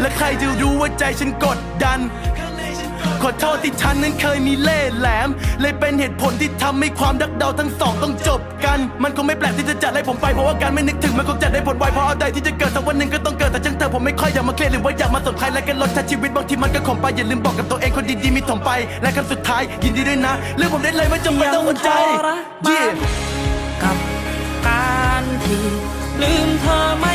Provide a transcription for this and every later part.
และใครจะรู้ว่าใจฉันกดดัน ขอโทษที่ฉันนั้นเคยมีเล่ห์แหลม เลยเป็นเหตุผลที่ทำให้ความรักเราทั้งสองต้องจบกัน มันคงไม่แปลกที่จะจัดให้ผมไปเพราะว่าการไม่นึกถึงมันคงจะได้ผลไวเพราะอะไรที่จะเกิดสักวันหนึ่งก็ต้องเกิดแต่ช่างเธอผมไม่ค่อยอยากมาเครียดหรือว่าอยากมาสนใครและกันลดช้ชีวิตบางทีมันก็ขมไปอย่าลืมบอกกับตัวเองคนดีๆมีถมไป และคำสุดท้ายยินดีด้วยนะเรื่องผมได้เลยไม่จำเป็นต้องหัวใจยังทรมาน Yeah กับการที่ลืมเธอไม่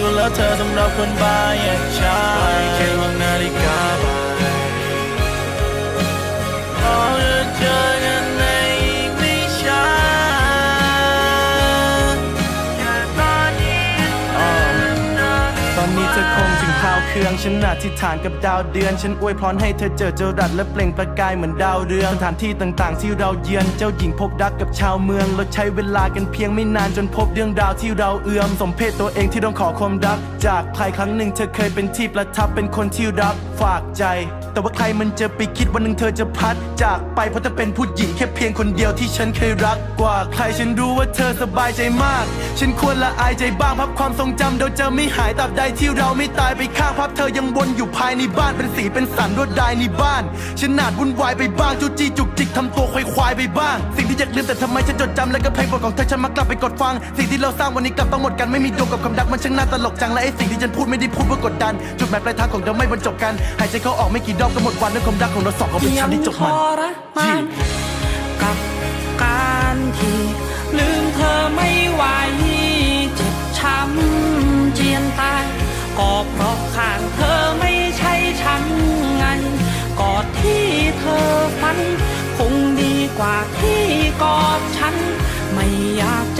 สุดแล้วเธอสำหรับคนบ้าอย่างฉันแค่มองนาฬิกาบ่ายพอจะเจอกันในอีกไม่ช้าแค่ตอนนี้ตอนนี้เธอคง คราวเครื่องฉันอธิษฐานกับดาวเดือน ฉันอวยพรให้เธอเจอเจรัดและเปล่งประกายเหมือนดาวเรืองสถานที่ต่างๆ ที่เราเยือนเจ้าหญิงพบรักกับชาวเมืองเราใช้เวลากันเพียงไม่นานจนพบเรื่องราวที่เราเอื้อมสมเพศตัวเองที่ต้องขอความรัก จากใครครั้งหนึ่งเธอเคยเป็นที่ประทับเป็นคนที่รับฝากใจ แต่ว่าใครมันจะไปคิดวันหนึ่งเธอจะพัดจากไปเพราะเธอเป็นผู้หญิงแค่เพียงคนเดียวที่ฉันเคยรักกว่า ใครฉันรู้ว่าเธอสบายใจมาก ฉันควรละอายใจบ้างพับความทรงจำเราจะไม่หายตราบใดที่เราไม่ตายไปข้างพับเธอยังวนอยู่ภายในบ้านเป็นสีเป็นสันรวดลายในบ้าน ฉันนาดวุ่นวายไปบ้างจูจี้จุกจิกทำตัวควายควายไปบ้าง สิ่งที่อยากลืมแต่ทำไมฉันจดจำและก็เพลงบทของเธอฉันมักกลับไปกดฟัง สิ่งที่เราสร้างวันนี้กลับต้องหมดกันไม่มีดวงกับคำดักมันช่างน่าตลกจังและไอ้สิ่งที่ฉันพูดไม่ได้พูดเพื่อกดดัน จุดหมายปลายทางของเราไม่บรรจบกันหายใจเข้าออกไม่กี่รอบก็หมดวันด้วยความรักของเราสองก็เป็นฉันที่จบมันยังทรมานกับการที่ลืมเธอไม่ไหวเจ็บช้ำเจียนตายก็เพราะข้างเธอไม่ใช่ฉันไงกอดที่เธอฝัน คงดีกว่าที่กอดฉัน ไม่อยากจะ